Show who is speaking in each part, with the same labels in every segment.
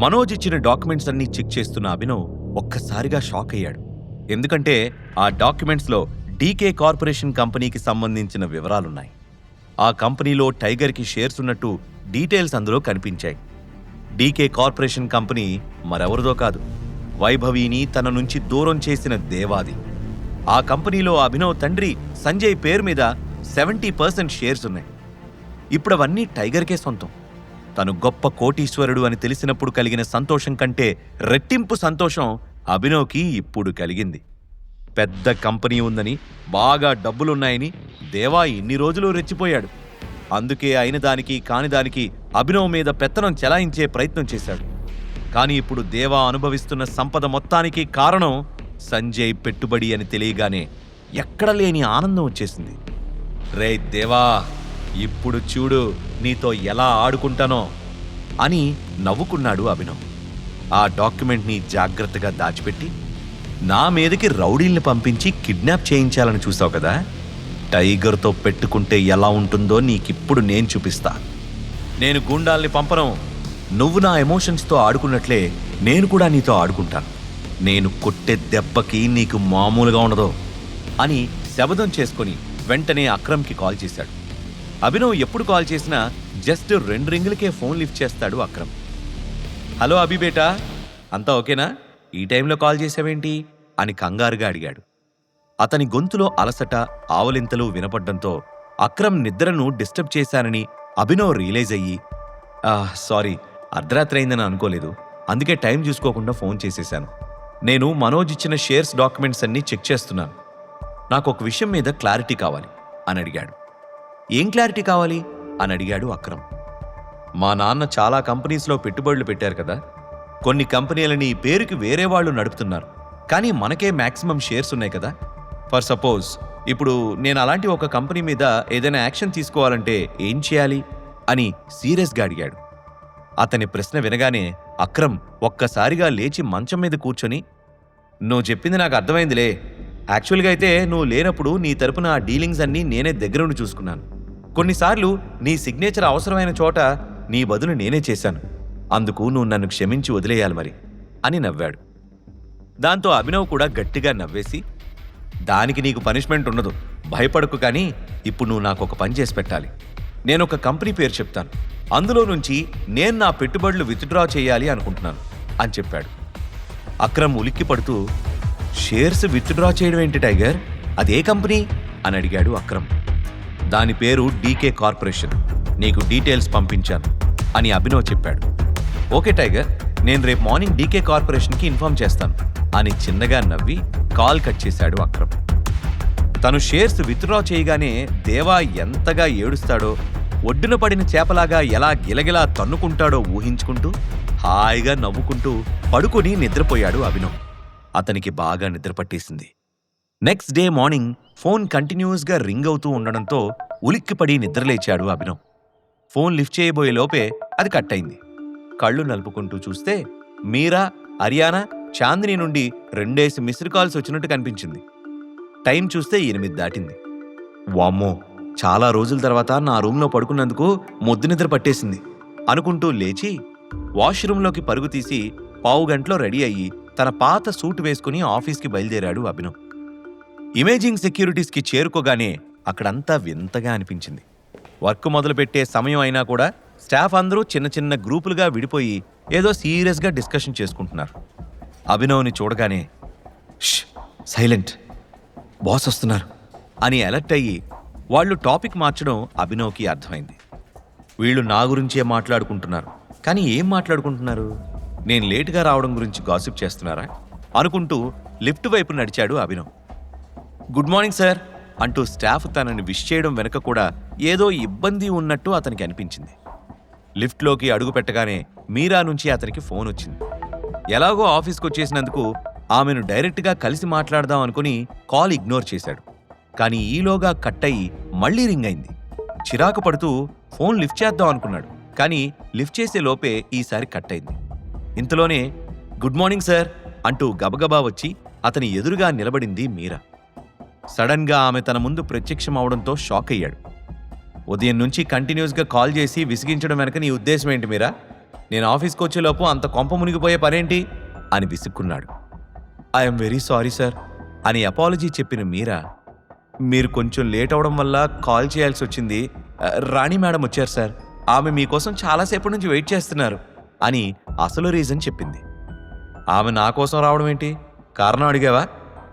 Speaker 1: మనోజ్ ఇచ్చిన డాక్యుమెంట్స్ అన్నీ చెక్ చేస్తున్న అభినవ్ ఒక్కసారిగా షాక్ అయ్యాడు. ఎందుకంటే ఆ డాక్యుమెంట్స్లో డీకే కార్పొరేషన్ కంపెనీకి సంబంధించిన వివరాలున్నాయి. ఆ కంపెనీలో టైగర్కి షేర్స్ ఉన్నట్టు డీటెయిల్స్ అందులో కనిపించాయి. డీకే కార్పొరేషన్ కంపెనీ మరెవరిదో కాదు. వైభవిని తన నుంచి దూరం చేసిన దేవాది. ఆ కంపెనీలో అభినవ్ తండ్రి సంజయ్ పేరు మీద సెవెంటీ పర్సెంట్ షేర్స్ ఉన్నాయి. ఇప్పుడు అవన్నీ టైగర్కే సొంతం. తను గొప్ప కోటీశ్వరుడు అని తెలిసినప్పుడు కలిగిన సంతోషం కంటే రెట్టింపు సంతోషం అభినవ్కి ఇప్పుడు కలిగింది. పెద్ద కంపెనీ ఉందని బాగా డబ్బులున్నాయని దేవా ఇన్ని రోజులు రెచ్చిపోయాడు. అందుకే అయిన దానికి కాని దానికి అభినవ్ మీద పెత్తనం చెలాయించే ప్రయత్నం చేశాడు. కానీ ఇప్పుడు దేవా అనుభవిస్తున్న సంపద మొత్తానికి కారణం సంజయ్ పెట్టుబడి అని తెలియగానే ఎక్కడ లేని ఆనందం వచ్చేసింది. రే దేవా! ఇప్పుడు చూడు నీతో ఎలా ఆడుకుంటానో అని నవ్వుకున్నాడు అభినవ్. ఆ డాక్యుమెంట్ని జాగ్రత్తగా దాచిపెట్టి నా మీదకి రౌడీల్ని పంపించి కిడ్నాప్ చేయించాలని చూసావు కదా? టైగర్తో పెట్టుకుంటే ఎలా ఉంటుందో నీకిప్పుడు నేను చూపిస్తా. నేను గుండాల్ని పంపను. నువ్వు నా ఎమోషన్స్తో ఆడుకున్నట్లే నేను కూడా నీతో ఆడుకుంటాను. నేను కొట్టే దెబ్బకి నీకు మామూలుగా ఉండదు అని శబదం చేసుకొని వెంటనే అక్రమ్కి కాల్ చేశాడు. అభినవ్ ఎప్పుడు కాల్ చేసినా జస్ట్ రెండు రింగులకే ఫోన్ లిఫ్ట్ చేస్తాడు అక్రమ్. హలో అభి బేటా అంతా ఓకేనా? ఈ టైంలో కాల్ చేసావేంటి? అని కంగారుగా అడిగాడు. అతని గొంతులో అలసట ఆవలింతలు వినపడ్డంతో అక్రమ్ నిద్రను డిస్టర్బ్ చేశానని అభినవ్ రియలైజ్ అయ్యి సారీ అర్ధరాత్రి అయిందని అనుకోలేదు. అందుకే టైం చూసుకోకుండా ఫోన్ చేసేశాను. నేను మనోజ్ ఇచ్చిన షేర్స్ డాక్యుమెంట్స్ అన్నీ చెక్ చేస్తున్నాను. నాకు ఒక విషయం మీద క్లారిటీ కావాలి అని అడిగాడు. ఏం క్లారిటీ కావాలి? అని అడిగాడు అక్రమ్. మా నాన్న చాలా కంపెనీస్లో పెట్టుబడులు పెట్టారు కదా. కొన్ని కంపెనీలని ఈ పేరుకి వేరే వాళ్ళు నడుపుతున్నారు. కానీ మనకే మ్యాక్సిమం షేర్స్ ఉన్నాయి కదా. ఫర్ సపోజ్ ఇప్పుడు నేను అలాంటి ఒక కంపెనీ మీద ఏదైనా యాక్షన్ తీసుకోవాలంటే ఏం చేయాలి? అని సీరియస్గా అడిగాడు. అతని ప్రశ్న వినగానే అక్రమ్ ఒక్కసారిగా లేచి మంచం మీద కూర్చొని నువ్వు చెప్పింది నాకు అర్థమైందిలే. యాక్చువల్గా అయితే నువ్వు లేనప్పుడు నీ తరపున ఆ డీలింగ్స్ అన్నీ నేనే దగ్గరుండి చూసుకున్నాను. కొన్నిసార్లు నీ సిగ్నేచర్ అవసరమైన చోట నీ బదులు నేనే చేశాను. అందుకు నువ్వు నన్ను క్షమించి వదిలేయాలి మరి అని నవ్వాడు. దాంతో అభినవ్ కూడా గట్టిగా నవ్వేసి దానికి నీకు పనిష్మెంట్ ఉండదు. భయపడకు కానీ ఇప్పుడు నువ్వు నాకు ఒక పని చేసి పెట్టాలి. నేను ఒక కంపెనీ పేరు చెప్తాను. అందులో నుంచి నేను నా పెట్టుబడులు విత్డ్రా చేయాలి అనుకుంటున్నాను అని చెప్పాడు. అక్రమ్ ఉలిక్కి పడుతూ షేర్స్ విత్డ్రా చేయడం ఏంటి టైగర్ అదే కంపెనీ అని అడిగాడు అక్రమ్. దాని పేరు డీకే కార్పొరేషన్. నీకు డీటెయిల్స్ పంపించాను అని అభినవ్ చెప్పాడు. ఓకే టైగర్ నేను రేపు మార్నింగ్ డీకే కార్పొరేషన్కి ఇన్ఫార్మ్ చేస్తాను అని చిన్నగా నవ్వి కాల్ కట్ చేశాడు అక్రమ్. తను షేర్స్ విత్డ్రా చేయగానే దేవా ఎంతగా ఏడుస్తాడో ఒడ్డున పడిన చేపలాగా ఎలా గిలగిలా తన్నుకుంటాడో ఊహించుకుంటూ హాయిగా నవ్వుకుంటూ పడుకొని నిద్రపోయాడు అభినవ్. అతనికి బాగా నిద్ర పట్టేసింది నెక్స్ట్ డే మార్నింగ్ ఫోన్ కంటిన్యూస్గా రింగ్ అవుతూ ఉండడంతో ఉలిక్కిపడి నిద్రలేచాడు అభినవ్. ఫోన్ లిఫ్ట్ చేయబోయే లోపే అది కట్ అయింది కళ్ళు నలుపుకుంటూ చూస్తే మీరా హర్యానా చాందిని నుండి రెండేసి మిస్డ్ కాల్స్ వచ్చినట్టు కనిపించింది. టైం చూస్తే ఎనిమిది దాటింది. వామ్మో చాలా రోజుల తర్వాత నా రూమ్లో పడుకున్నందుకు ముద్దు నిద్ర పట్టేసింది అనుకుంటూ లేచి వాష్రూంలోకి పరుగు తీసి పావు గంటలో రెడీ అయ్యి తన పాత సూట్ వేసుకుని ఆఫీస్కి బయలుదేరాడు అభినవ్. ఇమేజింగ్ సెక్యూరిటీస్కి చేరుకోగానే అక్కడంతా వింతగా అనిపించింది. వర్క్ మొదలుపెట్టే సమయం అయినా కూడా స్టాఫ్ అందరూ చిన్న చిన్న గ్రూపులుగా విడిపోయి ఏదో సీరియస్గా డిస్కషన్ చేసుకుంటున్నారు. అభినవ్ని చూడగానే "ష్, సైలెంట్. బాస్ వస్తున్నారు. అని అలర్ట్ అయ్యి వాళ్ళు టాపిక్ మార్చడం అభినవ్కి అర్థమైంది. వీళ్ళు నా గురించే మాట్లాడుకుంటున్నారు. కానీ ఏం మాట్లాడుకుంటున్నారు? నేను లేటుగా రావడం గురించి గాసిప్ చేస్తున్నారా? అనుకుంటూ లిఫ్ట్ వైపు నడిచాడు అభినవ్. గుడ్ మార్నింగ్ సార్ అంటూ స్టాఫ్ తనని విష్ చేయడం వెనుక కూడా ఏదో ఇబ్బంది ఉన్నట్టు అతనికి అనిపించింది. లిఫ్ట్లోకి అడుగు పెట్టగానే మీరా నుంచి అతనికి ఫోన్ వచ్చింది. ఎలాగో ఆఫీస్కి వచ్చేసినందుకు ఆమెను డైరెక్ట్గా కలిసి మాట్లాడదాం అనుకుని కాల్ ఇగ్నోర్ చేశాడు. కానీ ఈలోగా కట్ అయి మళ్ళీ రింగ్ అయింది. చిరాకు పడుతూ ఫోన్ లిఫ్ట్ చేద్దాం అనుకున్నాడు. కానీ లిఫ్ట్ చేసే లోపే ఈసారి కట్ అయింది. ఇంతలోనే గుడ్ మార్నింగ్ సార్ అంటూ గబగబా వచ్చి అతని ఎదురుగా నిలబడింది మీరా. సడన్గా ఆమె తన ముందు ప్రత్యక్షం అవడంతో షాక్ అయ్యాడు ఉదయం నుంచి కంటిన్యూస్గా కాల్ చేసి విసిగించడం వెనక నీ ఉద్దేశం ఏంటి మీరా? నేను ఆఫీస్కి వచ్చేలోపు అంత కొంప మునిగిపోయే పనేంటి? అని విసుక్కున్నాడు. ఐఎమ్ వెరీ సారీ సార్ అని అపాలజీ చెప్పిన మీరా? మీరు కొంచెం లేట్ అవడం వల్ల కాల్ చేయాల్సి వచ్చింది రాణి మేడం వచ్చారు సార్. ఆమె మీకోసం చాలాసేపటి నుంచి వెయిట్ చేస్తున్నారు అని అసలు రీజన్ చెప్పింది. ఆమె నా కోసం రావడం ఏంటి? కారణం అడిగావా?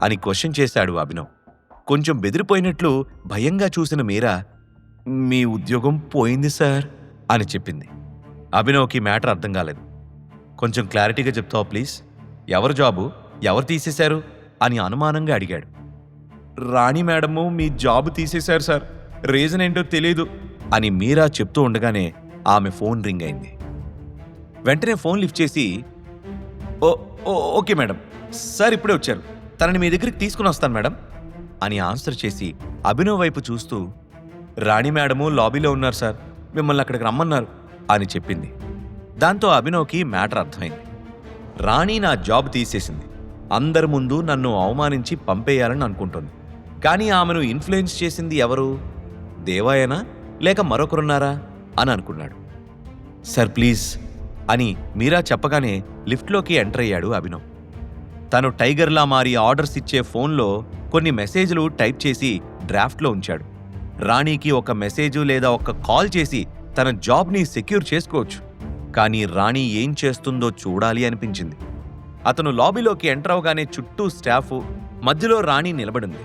Speaker 1: అని క్వశ్చన్ చేశాడు అభినవ్. కొంచెం బెదిరిపోయినట్లు భయంగా చూసిన మీరా మీ ఉద్యోగం పోయింది సార్ అని చెప్పింది. అభినవ్కి మ్యాటర్ అర్థం కాలేదు. కొంచెం క్లారిటీగా చెప్తావా ప్లీజ్? ఎవరు జాబు? ఎవరు తీసేశారు? అని అనుమానంగా అడిగాడు. రాణి మేడము మీ జాబ్ తీసేశారు సార్. రీజన్ ఏంటో తెలియదు అని మీరా చెప్తూ ఉండగానే ఆమె ఫోన్ రింగ్ అయింది. వెంటనే ఫోన్ లిఫ్ట్ చేసి oh oh okay madam. Sir ఇప్పుడే వచ్చారు. తనని మీ దగ్గరికి తీసుకుని వస్తాను మేడం. అని ఆన్సర్ చేసి అభినవ్ వైపు చూస్తూ రాణి మేడము లాబీలో ఉన్నారు సార్. మిమ్మల్ని అక్కడికి రమ్మన్నారు అని చెప్పింది. దాంతో అభినవ్కి మ్యాటర్ అర్థమైంది. రాణి నా జాబ్ తీసేసింది. అందరి ముందు నన్ను అవమానించి పంపేయాలని అనుకుంటోంది. కానీ ఆమెను ఇన్ఫ్లుయెన్స్ చేసింది ఎవరు? దేవాయనా? లేక మరొకరున్నారా? అని అనుకున్నాడు. సార్ ప్లీజ్ అని మీరా చెప్పగానే లిఫ్ట్లోకి ఎంటర్ అయ్యాడు అభినవ్. తను టైగర్లా మారి ఆర్డర్స్ ఇచ్చే ఫోన్లో కొన్ని మెసేజ్లు టైప్ చేసి డ్రాఫ్ట్లో ఉంచాడు. రాణికి ఒక మెసేజ్ లేదా ఒక కాల్ చేసి తన జాబ్ని సెక్యూర్ చేసుకోవచ్చు. కానీ రాణి ఏం చేస్తుందో చూడాలి అనిపించింది. అతను లాబీలోకి ఎంటర్ అవగానే చుట్టూ స్టాఫ్ మధ్యలో రాణి నిలబడింది.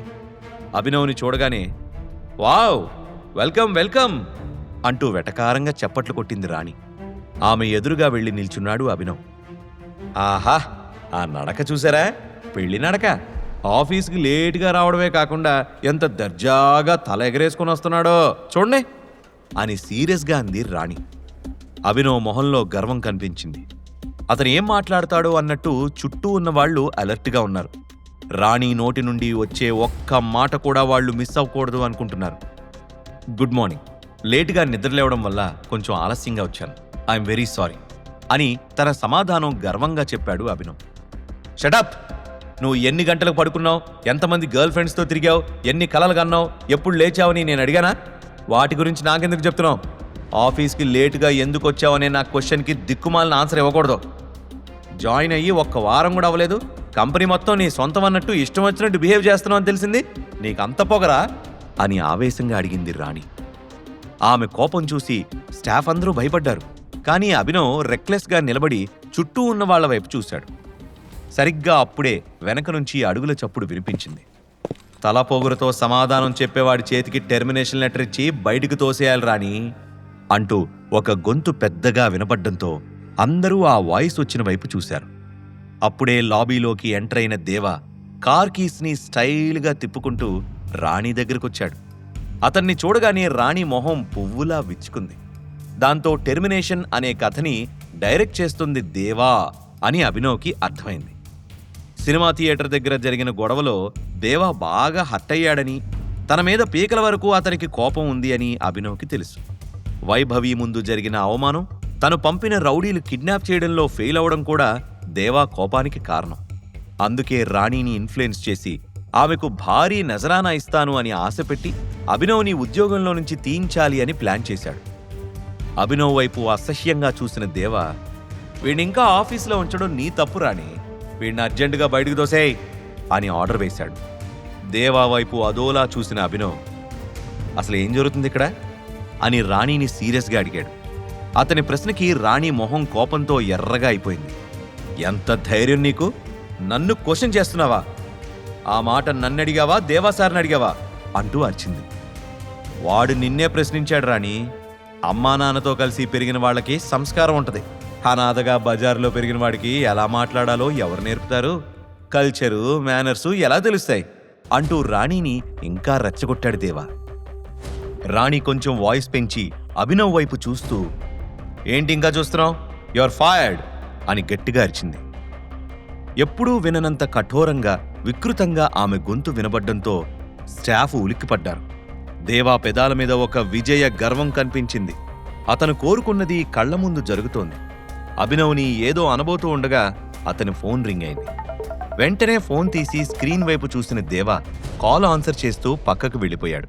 Speaker 1: అభినవ్ని చూడగానే వావ్! Welcome welcome! అంటూ వెటకారంగా చప్పట్లు కొట్టింది రాణి. ఆమె ఎదురుగా వెళ్ళి నిల్చున్నాడు అభినవ్. ఆహా! ఆ నడక చూసారా? పెళ్ళి నడక. ఆఫీస్కి లేటుగా రావడమే కాకుండా ఎంత దర్జాగా తల ఎగరేసుకుని వస్తున్నాడో చూడండి. అని సీరియస్గా అంది రాణి. అభినవ్ మొహంలో గర్వం కనిపించింది. అతను ఏం మాట్లాడతాడో అన్నట్టు చుట్టూ ఉన్న వాళ్ళు అలర్ట్గా ఉన్నారు. రాణి నోటి నుండి వచ్చే ఒక్క మాట కూడా వాళ్ళు మిస్ అవ్వకూడదు అనుకుంటున్నారు. Good morning. లేటుగా నిద్రలేవడం వల్ల కొంచెం ఆలస్యంగా వచ్చాను. I'm very sorry. అని తన సమాధానం గర్వంగా చెప్పాడు అభినవ్. షటప్ నువ్వు ఎన్ని గంటలకు పడుకున్నావు? ఎంతమంది గర్ల్ ఫ్రెండ్స్తో తిరిగావు? ఎన్ని కలలు కన్నావు? ఎప్పుడు లేచావని నేను అడిగానా? వాటి గురించి నాకెందుకు చెప్తున్నావు? ఆఫీస్కి లేటుగా ఎందుకు వచ్చావనే నా క్వశ్చన్కి దిక్కుమాలిన ఆన్సర్ ఇవ్వకూడదు. జాయిన్ అయ్యి ఒక్క వారం కూడా అవ్వలేదు. కంపెనీ మొత్తం నీ సొంతం అన్నట్టు ఇష్టం వచ్చినట్టు బిహేవ్ చేస్తున్నావు అని తెలిసింది. నీకు అంత పొగరా? అని ఆవేశంగా అడిగింది రాణి. ఆమె కోపం చూసి స్టాఫ్ అందరూ భయపడ్డారు. కానీ అభినవ్ రెక్లెస్గా నిలబడి చుట్టూ ఉన్న వాళ్ళ వైపు చూశాడు. సరిగ్గా అప్పుడే వెనక నుంచి అడుగుల చప్పుడు వినిపించింది. తలపోగులతో సమాధానం చెప్పేవాడి చేతికి టెర్మినేషన్ లెటర్ ఇచ్చి బయటికి తోసేయాలి రాని అంటూ ఒక గొంతు పెద్దగా వినపడ్డంతో అందరూ ఆ వాయిస్ వచ్చిన వైపు చూశారు. అప్పుడే లాబీలోకి ఎంటర్ అయిన దేవ కార్ కీస్ని స్టైల్గా తిప్పుకుంటూ రాణి దగ్గరకొచ్చాడు. అతన్ని చూడగానే రాణి మొహం పువ్వులా విచ్చుకుంది. దాంతో టెర్మినేషన్ అనే కథని డైరెక్ట్ చేస్తుంది దేవా అని అభినవ్కి అర్థమైంది. సినిమా థియేటర్ దగ్గర జరిగిన గొడవలో దేవా బాగా హర్ట్ అయ్యాడని తన మీద పీకల వరకు అతనికి కోపం ఉంది అని అభినవ్కి తెలుసు. వైభవి ముందు జరిగిన అవమానం తను పంపిన రౌడీలు కిడ్నాప్ చేయడంలో ఫెయిల్ అవడం కూడా దేవా కోపానికి కారణం. అందుకే రాణిని ఇన్ఫ్లుయెన్స్ చేసి ఆమెకు భారీ నజరానా ఇస్తాను అని ఆశపెట్టి అభినవ్ని ఉద్యోగంలో నుంచి తీయించాలి అని ప్లాన్ చేశాడు. అభినవ్ వైపు అసహ్యంగా చూసిన దేవ వీడింకా ఆఫీస్లో ఉంచడం నీ తప్పు రాణి. వీడిని అర్జెంటుగా బయటకు తోసేయ్ అని ఆర్డర్ వేశాడు. దేవా వైపు అదోలా చూసిన అభినవ్ అసలు ఏం జరుగుతుంది ఇక్కడ? అని రాణిని సీరియస్గా అడిగాడు. అతని ప్రశ్నకి రాణి మొహం కోపంతో ఎర్రగా అయిపోయింది. ఎంత ధైర్యం నీకు? నన్ను క్వశ్చన్ చేస్తున్నావా? ఆ మాట నన్ను అడిగావా దేవాసారిని అడిగావా? అంటూ అరిచింది. వాడు నిన్నే ప్రశ్నించాడు రాణి. అమ్మా నాన్నతో కలిసి పెరిగిన వాళ్ళకి సంస్కారం ఉంటది. అనాథగా బజార్లో పెరిగిన వాడికి ఎలా మాట్లాడాలో ఎవరు నేర్పుతారు? కల్చరు మేనర్సు ఎలా తెలుస్తాయి? అంటూ రాణిని ఇంకా రెచ్చగొట్టాడు దేవా. రాణి కొంచెం వాయిస్ పెంచి అభినవ్ వైపు చూస్తూ ఏంటి ఇంకా చూస్తున్నావు? యువర్ ఫైర్డ్ అని గట్టిగా అరిచింది. ఎప్పుడూ విననంత కఠోరంగా వికృతంగా ఆమె గొంతు వినబడ్డంతో స్టాఫ్ ఉలిక్కిపడ్డారు. దేవా పెదాల మీద ఒక విజయ గర్వం కనిపించింది. అతను కోరుకున్నది కళ్ళ ముందు జరుగుతోంది. అభినవ్ని ఏదో అనబోతూ ఉండగా అతని ఫోన్ రింగ్ అయింది. వెంటనే ఫోన్ తీసి స్క్రీన్ వైపు చూసిన దేవా కాల్ ఆన్సర్ చేస్తూ పక్కకు వెళ్ళిపోయాడు.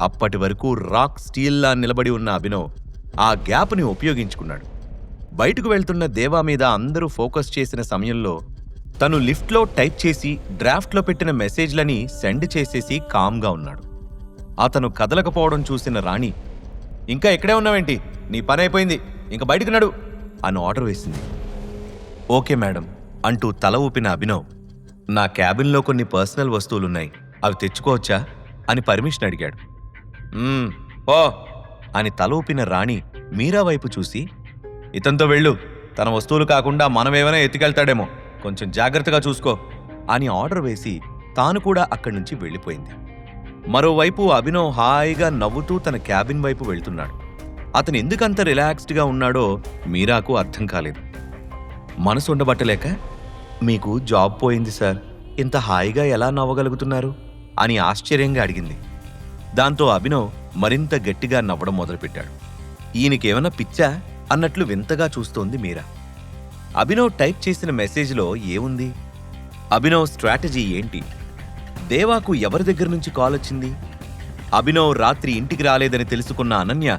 Speaker 1: అప్పటి వరకు రాక్ స్టీల్లా నిలబడి ఉన్న అభినవ్ ఆ గ్యాప్ని ఉపయోగించుకున్నాడు. బయటకు వెళ్తున్న దేవా మీద అందరూ ఫోకస్ చేసిన సమయంలో తను లిఫ్ట్లో టైప్ చేసి డ్రాఫ్ట్లో పెట్టిన మెసేజ్లని సెండ్ చేసేసి కామ్గా ఉన్నాడు. అతను కదలకపోవడం చూసిన రాణి ఇంకా ఇక్కడే ఉన్నావేంటి? నీ పని అయిపోయింది. ఇంక బయటకు నడు. అని ఆర్డర్ వేసింది. ఓకే మేడం అంటూ తల ఊపిన అభినవ్ నా క్యాబిన్లో కొన్ని పర్సనల్ వస్తువులున్నాయి అవి తెచ్చుకోవచ్చా? అని పర్మిషన్ అడిగాడు. ఓ అని తల ఊపిన రాణి మీరా వైపు చూసి ఇతనితో వెళ్ళు తన వస్తువులు కాకుండా మనమేమైనా ఎత్తుకెళ్తాడేమో కొంచెం జాగ్రత్తగా చూసుకో అని ఆర్డర్ వేసి తాను కూడా అక్కడి నుంచి వెళ్ళిపోయింది. మరోవైపు అభినవ్ హాయిగా నవ్వుతూ తన క్యాబిన్ వైపు వెళ్తున్నాడు. అతను ఎందుకంత రిలాక్స్డ్గా ఉన్నాడో మీరాకు అర్థం కాలేదు. మనసు ఉండబట్టలేక మీకు జాబ్ పోయింది సార్. ఇంత హాయిగా ఎలా నవ్వగలుగుతున్నారు? అని ఆశ్చర్యంగా అడిగింది. దాంతో అభినవ్ మరింత గట్టిగా నవ్వడం మొదలుపెట్టాడు. ఈయనకేమైనా పిచ్చా? అన్నట్లు వింతగా చూస్తోంది మీరా. అభినవ్ టైప్ చేసిన మెసేజ్లో ఏముంది? అభినవ్ స్ట్రాటజీ ఏంటి? దేవాకు ఎవరి దగ్గర నుంచి కాల్ వచ్చింది అభినవ్ రాత్రి ఇంటికి రాలేదని తెలుసుకున్న అనన్య